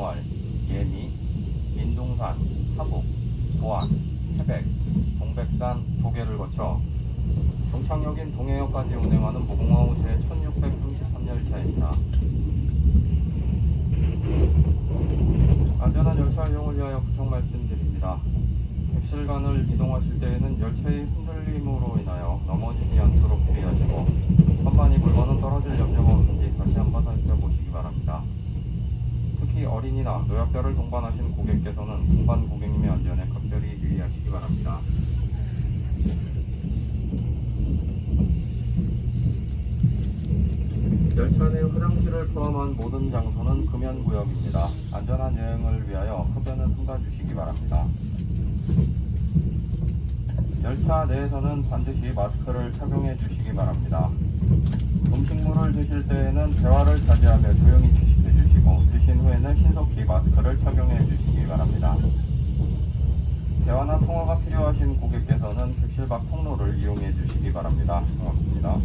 영월, 예미, 민둥산, 하북, 보안, 태백, 동백산, 도계를 거쳐 동창역인 동해역까지 운행하는 무궁화호 제1633 열차입니다. 안전한 열차 이용을 위하여 부탁 말씀드립니다. 객실간을 이동하실 때에는 열차의 어린이나 노약자를 동반하신 고객께서는 동반 고객님의 안전에 각별히 유의하시기 바랍니다. 열차 내 화장실을 포함한 모든 장소는 금연구역입니다. 안전한 여행을 위하여 흡연은 삼가주시기 바랍니다. 열차 내에서는 반드시 마스크를 착용해 주시기 바랍니다. 음식물을 드실 때에는 대화를 자제하며 조용히 주시고 드신 신속히 마스크를 착용해 주시기 바랍니다. 대화나 통화가 필요하신 고객께서는 객실 밖 통로를 이용해 주시기 바랍니다. 고맙습니다.